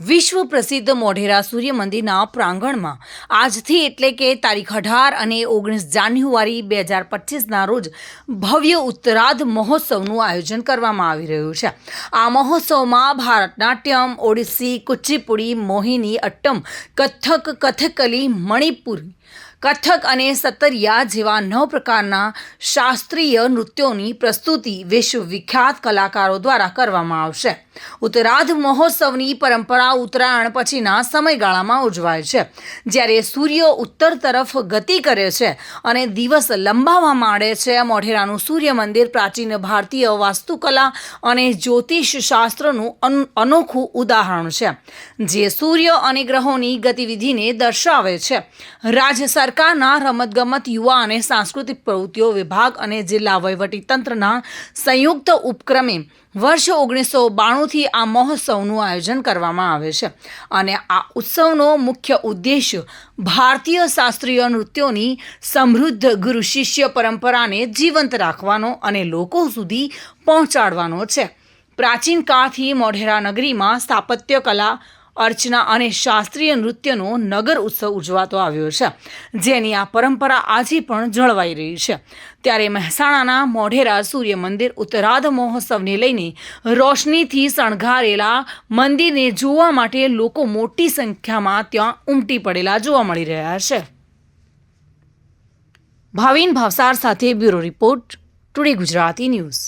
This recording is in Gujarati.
વિશ્વ પ્રસિદ્ધ મોઢેરા સૂર્ય મંદિરના પ્રાંગણમાં. આજથી એટલે કે તારીખ અઢાર અને ઓગણીસ જાન્યુઆરી બે હજાર પચીસના રોજ ભવ્ય ઉત્તરાધ મહોત્સવનું આયોજન કરવામાં આવી રહ્યું છે. આ મહોત્સવમાં ભારતનાટ્યમ ઓડિસી કુચીપુડી મોહિની, અટ્ટમ, કથક, કથકલી, મણિપુરી કથક અને સતરિયા જેવા નવ પ્રકારના શાસ્ત્રીય નૃત્યોની પ્રસ્તુતિ વિશ્વવિખ્યાત કલાકારો દ્વારા કરવામાં આવશે. ઉત્તરાધ મહોત્સવની પરંપરા ઉત્તરાયણ પછીના સમયગાળામાં ઉજવાય છે. જ્યારે સૂર્ય ઉત્તર તરફ ગતિ કરે છે અને દિવસ લંબાવા માંડે છે, મોઢેરાનું સૂર્ય મંદિર પ્રાચીન ભારતીય વાસ્તુકલા અને જ્યોતિષ શાસ્ત્રનું અન- અનોખું ઉદાહરણ છે, જે સૂર્ય અને ગ્રહોની ગતિવિધિને દર્શાવે છે. રાજ્ય સરકારના રમતગમત યુવા અને સાંસ્કૃતિક પ્રવૃત્તિઓ વિભાગ અને જિલ્લા વહીવટીતંત્રના સંયુક્ત ઉપક્રમે વર્ષ ઓગણીસો બાણુંથી આ મહોત્સવનું આયોજન કરવામાં આવે છે. અને આ ઉત્સવનો મુખ્ય ઉદ્દેશ ભારતીય શાસ્ત્રીય નૃત્યોની સમૃદ્ધ ગુરુ શિષ્ય પરંપરાને જીવંત રાખવાનો અને લોકો સુધી પહોંચાડવાનો છે. પ્રાચીન કાળથી મોઢેરા નગરીમાં સ્થાપત્ય કલા અર્ચના અને શાસ્ત્રીય નૃત્યનો નગર ઉત્સવ ઉજવાતો આવ્યો છે, જેની આ પરંપરા આજે પણ જળવાઈ રહી છે. ત્યારે મહેસાણાના મોઢેરા સૂર્ય મંદિર ઉત્તરાધ મહોત્સવને લઈને રોશનીથી શણગારેલા મંદિરને જોવા માટે લોકો મોટી સંખ્યામાં ત્યાં ઉમટી પડેલા જોવા મળી રહ્યા છે. ભાવિન ભાવસાર સાથે bureau report, today Gujarati news.